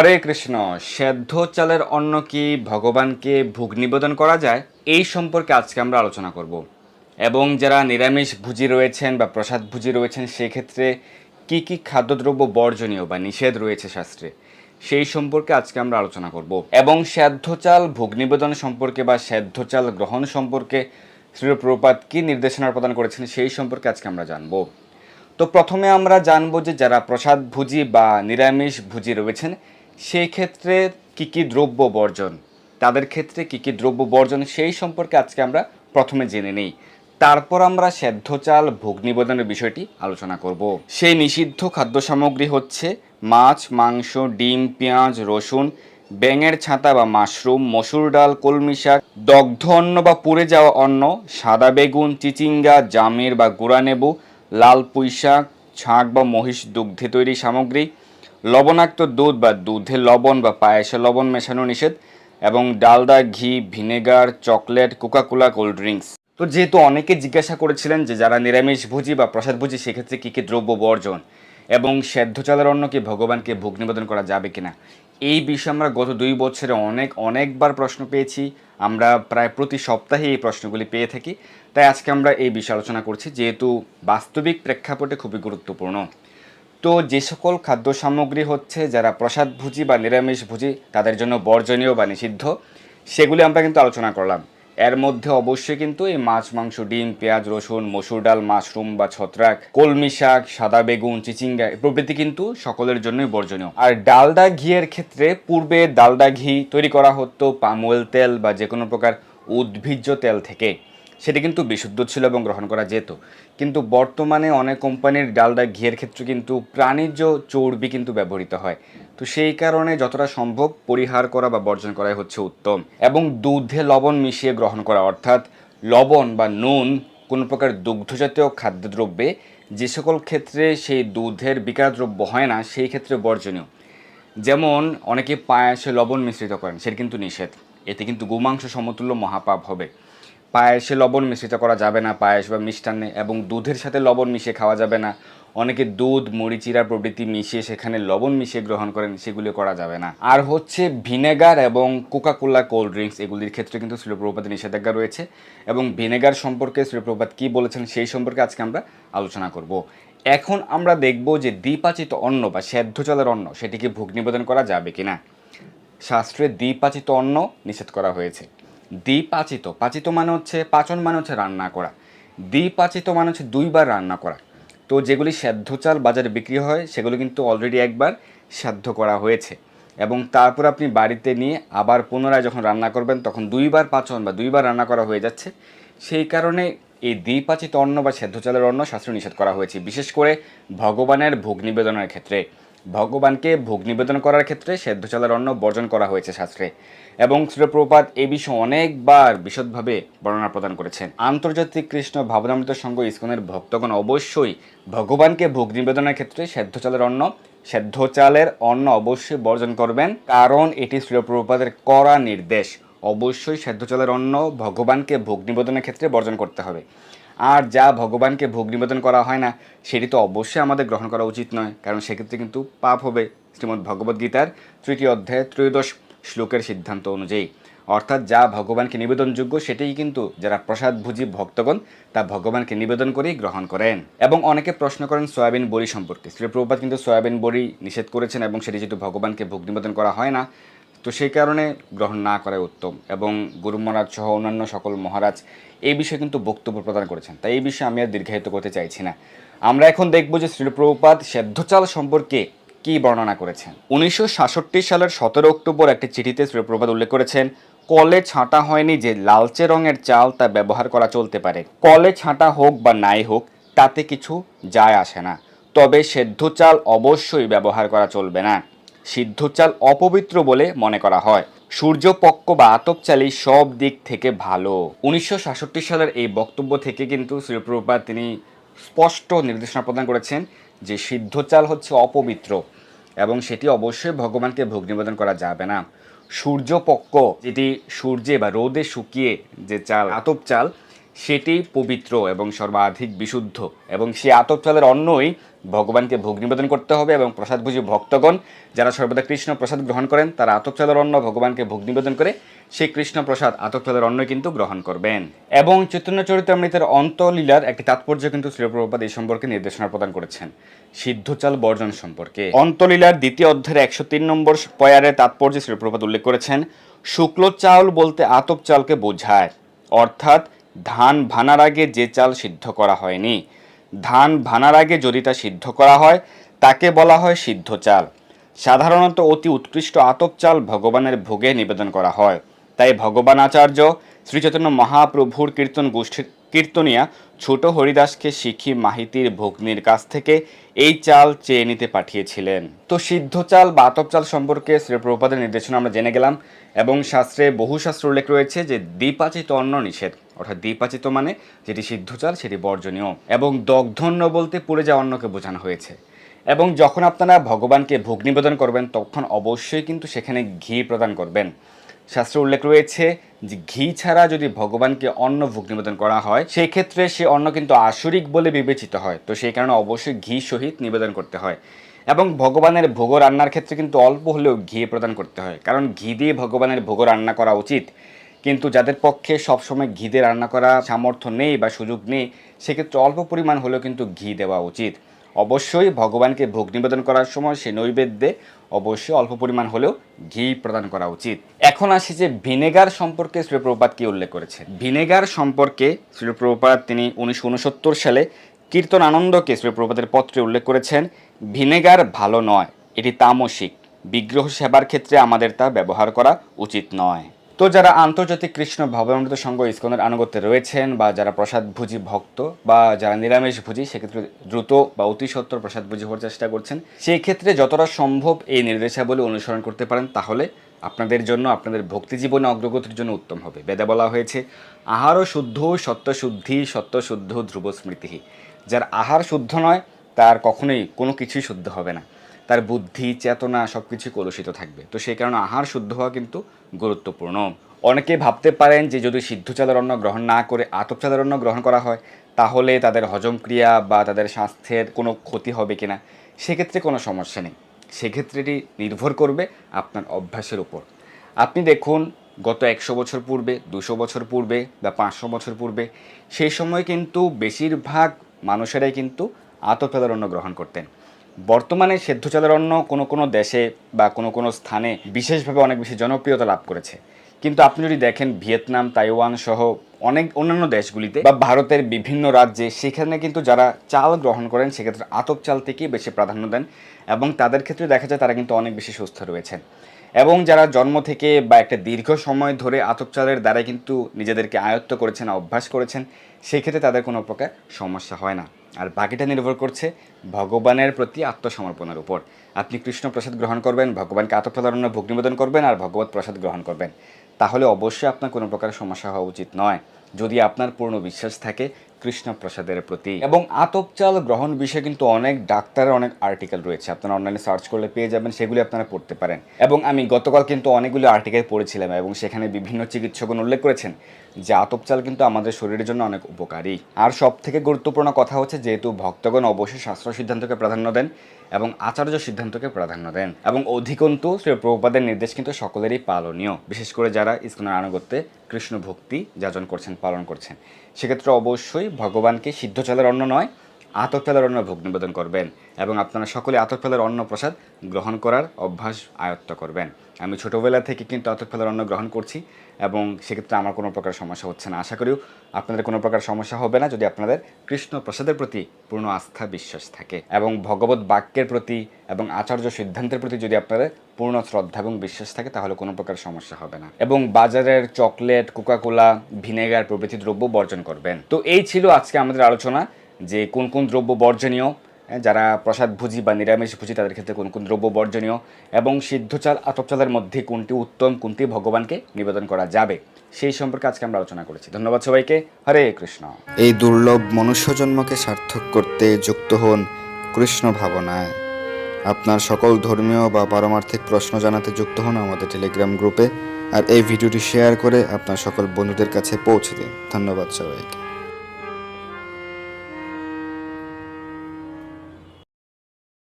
হরে কৃষ্ণ, সেদ্ধ চালের অন্ন কি ভগবানকে ভোগ নিবেদন করা যায়? এই সম্পর্কে আজকে আমরা আলোচনা করব। এবং যারা নিরামিষ ভুজি রয়েছেন বা প্রসাদ ভুজি রয়েছেন, সেক্ষেত্রে কি কি খাদ্যদ্রব্য বর্জনীয় বা নিষেধ রয়েছে শাস্ত্রে, সেই সম্পর্কে আজকে আমরা আলোচনা করব। এবং সেদ্ধ চাল ভোগ নিবেদন সম্পর্কে বা সেদ্ধ চাল গ্রহণ সম্পর্কে শ্রী প্রপাত কি নির্দেশনা প্রদান করেছেন, সেই সম্পর্কে আজকে আমরা জানব। তো প্রথমে আমরা জানব যে যারা প্রসাদ ভুজি বা নিরামিষ ভুজি রয়েছেন সেই ক্ষেত্রে কি কি দ্রব্য বর্জন? তাদের ক্ষেত্রে কি কি দ্রব্য বর্জন? সেই সম্পর্কে আজকে আমরা প্রথমে জেনে নেই। তারপর আমরা সেদ্ধ চাল, ভোগ নিবেদনের বিষয়টি আলোচনা করব। সেই নিষিদ্ধ খাদ্য সামগ্রী হচ্ছে মাছ, মাংস, ডিম, পেঁয়াজ, রসুন, ব্যাঙের ছাতা বা মাশরুম, মসুর ডাল, কলমি শাক, দগ্ধ অন্ন বা পুড়ে যাওয়া অন্ন, সাদা বেগুন, চিচিঙ্গা, জামের বা গুঁড়া নেবু, লাল পুঁই শাক, ছাঁক বা মহিষ দুগ্ধে তৈরি সামগ্রী লবণাক্ত দুধ বা দুধে লবণ বা পায়েসে লবণ মেশানো নিষেধ এবং ডালদা, ঘি, vinegar, chocolate, Coca Cola, cold drinks. তো যেহেতু অনেকে জিজ্ঞাসা করেছিলেন যে যারা নিরামিষ ভুজি বা প্রসাদ ভুজি, সেক্ষেত্রে কী কী দ্রব্য বর্জন এবং সেদ্ধ চালের অন্ন কি ভগবানকে ভোগ নিবেদন করা যাবে কিনা? এই বিষয়ে আমরা গত দুই বছরে অনেক, অনেকবার প্রশ্ন পেয়েছি। আমরা প্রায় প্রতি সপ্তাহে এই প্রশ্নগুলি পেয়ে থাকি। তাই আজকে আমরা এই বিষয়ে আলোচনা করছি, যেহেতু বাস্তবিক প্রেক্ষাপটে খুবই গুরুত্বপূর্ণ। তো যে সকল খাদ্য সামগ্রী হচ্ছে, যারা প্রসাদ ভুজি বা নিরামিষ ভুজি, তাদের জন্য বর্জনীয় বা নিষিদ্ধ, সেগুলি আমরা কিন্তু আলোচনা করলাম। এর মধ্যে অবশ্যই কিন্তু এই মাছ, মাংস, ডিম, পেঁয়াজ, রসুন, মসুর ডাল, মাশরুম বা ছত্রাক, কলমি শাক, সাদা বেগুন, চিচিঙ্গা প্রভৃতি কিন্তু সকলের জন্যই বর্জনীয়। আর ডালডা ঘিয়ের ক্ষেত্রে পূর্বে ডালডা ঘি তৈরি করা হতো পাম তেল বা যে কোনো প্রকার উদ্ভিজ্জ তেল থেকে। সেটি কিন্তু বিশুদ্ধ ছিল এবং গ্রহণ করা যেত। কিন্তু বর্তমানে অনেক কোম্পানির ডালডা ঘিয়ের ক্ষেত্রে কিন্তু প্রাণীজ চর্বি কিন্তু ব্যবহৃত হয়। তো সেই কারণে যতটা সম্ভব পরিহার করা বা বর্জন করাই হচ্ছে উত্তম। এবং দুধে লবণ মিশিয়ে গ্রহণ করা, অর্থাৎ লবণ বা নুন, কোনো প্রকার দুগ্ধজাতীয় খাদ্যদ্রব্যে যে সকল ক্ষেত্রে সেই দুধের বিকার দ্রব্য হয় না, সেই ক্ষেত্রে বর্জনীয়। যেমন অনেকে পায়াসে লবণ মিশ্রিত করেন, সেটা কিন্তু নিষেধ। এতে কিন্তু গোমাংস সমতুল্য মহাপাপ হবে। পায়েসে লবণ মিশ্রিত করা যাবে না, পায়েস বা মিষ্টান্নে এবং দুধের সাথে লবণ মিশিয়ে খাওয়া যাবে না। অনেকে দুধ মরিচিরা প্রভৃতি মিশিয়ে সেখানে লবণ মিশিয়ে গ্রহণ করেন, সেগুলি করা যাবে না। আর হচ্ছে ভিনেগার এবং কোকাকোলা কোল্ড ড্রিঙ্কস, এগুলির ক্ষেত্রে কিন্তু শ্রীপ্রপাতের নিষেধাজ্ঞা রয়েছে এবং ভিনেগার সম্পর্কে শ্রীপ্রপাত কী বলেছেন সেই সম্পর্কে আজকে আমরা আলোচনা করব। এখন আমরা দেখব যে দ্বিপাচিত অন্ন বা সেদ্ধ চালের অন্ন, সেটিকে ভোগ নিবেদন করা যাবে কিনা। শাস্ত্রে দ্বিপাচিত অন্ন নিষেধ করা হয়েছে। দ্বিপাচিত। পাচিত মানে হচ্ছে পাচন মানে হচ্ছে রান্না করা। দ্বিপাচিত মানে হচ্ছে দুইবার রান্না করা। তো যেগুলি সেদ্ধ চাল বাজারে বিক্রি হয়, সেগুলো কিন্তু অলরেডি একবার সেদ্ধ করা হয়েছে। এবং তারপর আপনি বাড়িতে নিয়ে আবার পুনরায় যখন রান্না করবেন, তখন দুইবার পাচন বা দুইবার রান্না করা হয়ে যাচ্ছে। সেই কারণে এই দ্বিপাচিত অন্ন বা সেদ্ধ চালের অন্ন শাস্ত্র নিষেধ করা হয়েছে। বিশেষ করে ভগবানের ভোগ নিবেদনের ক্ষেত্রে। ভগবানকে ভোগ নিবেদন করার ক্ষেত্রে সেদ্ধ চালের অন্ন বর্জন করা হয়েছে শাস্ত্রে। এবং শ্রীপ্রপাত এ বিষয়ে অনেকবার বিশদভাবে বর্ণনা প্রদান করেছেন। আন্তর্জাতিক কৃষ্ণ ভাবনামৃত সংঘ ইস্কনের ভক্তগণ অবশ্যই ভগবানকে ভোগ নিবেদনের ক্ষেত্রে সেদ্ধ চালের অন্ন সেদ্ধ চালের অন্ন অবশ্যই বর্জন করবেন। কারণ এটি শ্রীপ্রপাতের কড়া নির্দেশ। অবশ্যই সেদ্ধ চালের অন্ন ভগবানকে ভোগ নিবেদনের ক্ষেত্রে বর্জন করতে হবে। আর যা ভগবানকে ভোগ নিবেদন করা হয় না, সেটি তো অবশ্যই আমাদের গ্রহণ করা উচিত নয়। কারণ সেক্ষেত্রে কিন্তু পাপ হবে, শ্রীমদ্ ভগবদ্গীতার তৃতীয় অধ্যায় ত্রয়োদশ শ্লোকের সিদ্ধান্ত অনুযায়ী। অর্থাৎ যা ভগবানকে নিবেদনযোগ্য, সেটাই কিন্তু যারা প্রসাদ ভুজি ভক্তগণ, তা ভগবানকে নিবেদন করেই গ্রহণ করেন। এবং অনেকে প্রশ্ন করেন সয়াবিন বড়ি সম্পর্কে। শ্রী প্রভুপাত কিন্তু সয়াবিন বড়ি নিষেধ করেছেন এবং সেটি যেহেতু ভগবানকে ভোগ নিবেদন করা হয় না তো সেই কারণে গ্রহণ না করাই উত্তম এবং গুরু মহারাজ সহ অন্যান্য সকল মহারাজ এই বিষয়ে কিন্তু বক্তব্য প্রদান করেছেন। তাই এই বিষয়ে আমি আর দীর্ঘায়িত করতে চাইছি না। আমরা এখন দেখব যে শ্রীপ্রভুপাত সেদ্ধচাল সম্পর্কে কি বর্ণনা করেছেন। উনিশশো সাতষট্টি সালের সতেরো অক্টোবর একটি চিঠিতে শ্রীপ্রভুপাত উল্লেখ করেছেন, কলে ছাঁটা হয়নি যে লালচে রঙের চাল তা ব্যবহার করা চলতে পারে। কলে ছাঁটা হোক বা নাই হোক, তাতে কিছু যায় আসে না। তবে সেদ্ধ চাল অবশ্যই ব্যবহার করা চলবে না। সিদ্ধ চাল অপবিত্র বলে মনে করা হয়। সূর্যপক্ষ বা আতপ চালই সব দিক থেকে ভালো। উনিশশো সাতষট্টি সালের এই বক্তব্য থেকে কিন্তু শ্রীপ্রভুপাত তিনি স্পষ্ট নির্দেশনা প্রদান করেছেন যে সিদ্ধ চাল হচ্ছে অপবিত্র এবং সেটি অবশ্যই ভগবানকে ভোগ নিবেদন করা যাবে না। সূর্যপক্ষ যেটি সূর্যে বা রোদে শুকিয়ে যে চাল আতপ চাল সেটি পবিত্র এবং সর্বাধিক বিশুদ্ধ এবং সেই আতপ চালের অন্নই ভগবানকে ভোগ নিবেদন করতে হবে এবং প্রসাদভোজী ভক্তগণ যারা সর্বদা কৃষ্ণ প্রসাদ গ্রহণ করেন, তারা আতপ চালের অন্ন ভগবানকে ভোগ নিবেদন করে সেই কৃষ্ণ প্রসাদ আতপ চালের অন্ন কিন্তু গ্রহণ করবেন। এবং চৈতন্য চরিতামৃতের অন্তলীলার একটি তাৎপর্য কিন্তু শ্রীপ্রভুপাদ এই সম্পর্কে নির্দেশনা প্রদান করেছেন সিদ্ধচাল বর্জন সম্পর্কে। অন্তলীলার দ্বিতীয় অধ্যায়ের একশো তিন নম্বর পয়ারে তাৎপর্য শ্রীপ্রভুপাদ উল্লেখ করেছেন, শুক্ল চাউল বলতে আতপ চালকে বোঝায়, অর্থাৎ ধান ভানার আগে যে চাল সিদ্ধ করা হয়নি। ধান ভানার আগে যদি তা সিদ্ধ করা হয়, তাকে বলা হয় সিদ্ধ চাল। সাধারণত অতি উৎকৃষ্ট আতপ চাল ভগবানের ভোগে নিবেদন করা হয়। তাই ভগবান আচার্য শ্রীচৈতন্য মহাপ্রভুর কীর্তন গোষ্ঠীর কীর্তনিয়া ছোট হরিদাসকে শিখি মাহিতির ভগ্নির কাছ থেকে এই চাল চেয়ে নিতে পাঠিয়েছিলেন। তো সিদ্ধ চাল বা আতপ চাল সম্পর্কে শ্রীপ্রভুপাদের নির্দেশনা আমরা জেনে গেলাম এবং শাস্ত্রে বহু শাস্ত্র উল্লেখ রয়েছে যে দ্বিপাচিত অন্ন নিষেধ। অর্থাৎ দ্বিপাচিত মানে যেটি সিদ্ধ চাল, সেটি বর্জনীয়। এবং দগ্ধন্য বলতে পুড়ে যাওয়া অন্নকে বোঝানো হয়েছে। এবং যখন আপনারা ভগবানকে ভোগ নিবেদন করবেন, তখন অবশ্যই কিন্তু সেখানে ঘি প্রদান করবেন। শাস্ত্রে উল্লেখ রয়েছে যে, ঘি ছাড়া যদি ভগবানকে অন্ন ভোগ নিবেদন করা হয় সেই ক্ষেত্রে সে অন্ন কিন্তু আসরিক বলে বিবেচিত হয়। তো সেই কারণে অবশ্যই ঘি সহিত নিবেদন করতে হয়। এবং ভগবানের ভোগ রান্নার ক্ষেত্রে কিন্তু অল্প হলেও ঘি প্রদান করতে হয়। কারণ ঘি দিয়ে ভগবানের ভোগ রান্না করা উচিত। কিন্তু যাদের পক্ষে সবসময় ঘি দিয়ে রান্না করা সামর্থ্য নেই বা সুযোগ নেই, সেক্ষেত্রে অল্প পরিমাণ হলেও কিন্তু ঘি দেওয়া উচিত। অবশ্যই ভগবানকে ভোগ নিবেদন করার সময় সে নৈবেদ্যে অবশ্যই অল্প পরিমাণ হলেও ঘি প্রদান করা উচিত। এখন আসি যে ভিনেগার সম্পর্কে শ্রীপ্রভুপাত কি উল্লেখ করেছে? ভিনেগার সম্পর্কে শ্রীপ্রভুপাত তিনি উনিশশো উনসত্তর সালে কীর্তন আনন্দকে শ্রীপ্রভুপাতের পত্রে উল্লেখ করেছেন, ভিনেগার ভালো নয়, এটি তামসিক। বিগ্রহ সেবার ক্ষেত্রে আমাদের তা ব্যবহার করা উচিত নয়। তো যারা আন্তর্জাতিক কৃষ্ণ ভবনামৃত সংঘ ইস্কনের আনুগত্যে রয়েছেন বা যারা প্রসাদভোজী ভক্ত বা যারা নিরামিষ ভোজী, সেক্ষেত্রে দ্রুত বা অতি সত্তর প্রসাদভোজী হওয়ার চেষ্টা করছেন। সেই ক্ষেত্রে যতটা সম্ভব এই নির্দেশাবলী অনুসরণ করতে পারেন, তাহলে আপনাদের জন্য, আপনাদের ভক্তি জীবনে অগ্রগতির জন্য উত্তম হবে। বেদে বলা হয়েছে আহারও শুদ্ধ সত্যশুদ্ধি সত্যশুদ্ধ ধ্রুব স্মৃতি যার আহার শুদ্ধ নয়, তার কখনোই কোনো কিছুই শুদ্ধ হবে না। তার বুদ্ধি, চেতনা সব কিছু কলুষিত থাকবে। তো সেই কারণে আহার শুদ্ধ হওয়া কিন্তু গুরুত্বপূর্ণ। অনেকে ভাবতে পারেন যে যদি সিদ্ধ চালের অন্ন গ্রহণ না করে আতপ চালের অন্ন গ্রহণ করা হয়, তাহলে তাদের হজম ক্রিয়া বা তাদের স্বাস্থ্যের কোনো ক্ষতি হবে কিনা? সেক্ষেত্রে কোনো সমস্যা নেই। সেক্ষেত্রে এটি নির্ভর করবে আপনার অভ্যাসের উপর। আপনি দেখুন, গত একশো বছর পূর্বে, দুশো বছর পূর্বে বা পাঁচশো বছর পূর্বে, সেই সময় কিন্তু বেশিরভাগ মানুষেরাই কিন্তু আতপ চালের অন্ন গ্রহণ করতেন। বর্তমানে সেদ্ধ চালের অন্ন কোনো কোনো দেশে বা কোনো কোনো স্থানে বিশেষভাবে অনেক বেশি জনপ্রিয়তা লাভ করেছে। কিন্তু আপনি যদি দেখেন ভিয়েতনাম, তাইওয়ান সহ অনেক অন্যান্য দেশগুলিতে বা ভারতের বিভিন্ন রাজ্যে, সেখানে কিন্তু যারা চাল গ্রহণ করেন, সেক্ষেত্রে আতপ চাল থেকেই বেশি প্রাধান্য দেন এবং তাদের ক্ষেত্রে দেখা যায় তারা কিন্তু অনেক বেশি সুস্থ রয়েছেন। এবং যারা জন্ম থেকে বা একটা দীর্ঘ সময় ধরে আতপ চালের দ্বারা কিন্তু নিজেদেরকে আয়ত্ত করেছেন, অভ্যাস করেছেন, সেক্ষেত্রে তাদের কোনো প্রকার সমস্যা হয় না। আর বাকিটা নির্ভর করছে ভগবানের প্রতি আত্মসমর্পণের উপর। আপনি কৃষ্ণ প্রসাদ গ্রহণ করবেন, ভগবানকে আত্মপ্রদারণ্য ভোগ নিবেদন করবেন আর ভগবত প্রসাদ গ্রহণ করবেন। তাহলে অবশ্যই আপনার কোনো প্রকার সমস্যা হওয়া উচিত নয়। যদি আপনার পূর্ণ বিশ্বাস থাকে কৃষ্ণ প্রসাদের প্রতি। এবং আতপ চাল গ্রহণ বিষয়ে কিন্তু অনেক ডাক্তারের অনেক আর্টিকেল রয়েছে। আপনারা অনলাইনে সার্চ করলে পেয়ে যাবেন, সেগুলি আপনারা পড়তে পারেন। এবং আমি গতকাল কিন্তু অনেকগুলি আর্টিকেল পড়েছিলাম এবং সেখানে বিভিন্ন চিকিৎসকগণ উল্লেখ করেছেন যে আতপ চাল কিন্তু আমাদের শরীরের জন্য অনেক উপকারী। আর সব থেকে গুরুত্বপূর্ণ কথা হচ্ছে, যেহেতু ভক্তগণ অবশ্যই শাস্ত্র সিদ্ধান্তকে প্রাধান্য দেন এবং আচার্য সিদ্ধান্তকে প্রাধান্য দেন। এবং অধিকন্তু, শ্রী প্রভুপাদের নির্দেশ কিন্তু সকলেরই পালনীয়। বিশেষ করে যারা ইস্কনের আনুগত্যে কৃষ্ণ ভক্তি যাজন করছেন, পালন করছেন। সেক্ষেত্রে অবশ্যই ভগবানকে সিদ্ধ চালের অন্য নয় আতপ চালের অন্ন ভোগ নিবেদন করবেন এবং আপনারা সকলে আতপ চালের অন্ন প্রসাদ গ্রহণ করার অভ্যাস আয়ত্ত করবেন। আমি ছোটোবেলা থেকে কিন্তু আতপ চালের অন্ন গ্রহণ করছি এবং সেক্ষেত্রে আমার কোনো প্রকার সমস্যা হচ্ছে না। আশা করিও আপনাদের কোনো প্রকার সমস্যা হবে না যদি আপনাদের কৃষ্ণ প্রসাদের প্রতি পূর্ণ আস্থা বিশ্বাস থাকে এবং ভগবত বাক্যের প্রতি এবং আচার্য সিদ্ধান্তের প্রতি যদি আপনাদের পূর্ণ শ্রদ্ধা এবং বিশ্বাস থাকে তাহলে কোনো প্রকার সমস্যা হবে না। এবং বাজারের চকলেট, কোকাকোলা, ভিনেগার প্রভৃতি দ্রব্য বর্জন করবেন। তো এই ছিল আজকে আমাদের আলোচনা। যে কোন কোন দ্রব্য বর্জনীয় হ্যাঁ, যারা প্রসাদ ভুজি বা নিরামিষ ভুজি তাদের ক্ষেত্রে কোন কোন দ্রব্য বর্জনীয় এবং সিদ্ধ চাল আতপ চালের মধ্যে কোনটি উত্তম কোনটি ভগবানকে নিবেদন করা যাবে সেই সম্পর্কে আজকে আমরা আলোচনা করেছি। ধন্যবাদ সবাইকে। হরে কৃষ্ণ। এই দুর্লভ মনুষ্য জন্মকে সার্থক করতে যুক্ত হন কৃষ্ণ ভাবনায়। আপনার সকল ধর্মীয় বা পারমার্থিক প্রশ্ন জানাতে যুক্ত হন আমাদের টেলিগ্রাম গ্রুপে আর এই ভিডিওটি শেয়ার করে আপনার সকল বন্ধুদের কাছে পৌঁছে দিন। ধন্যবাদ সবাইকে।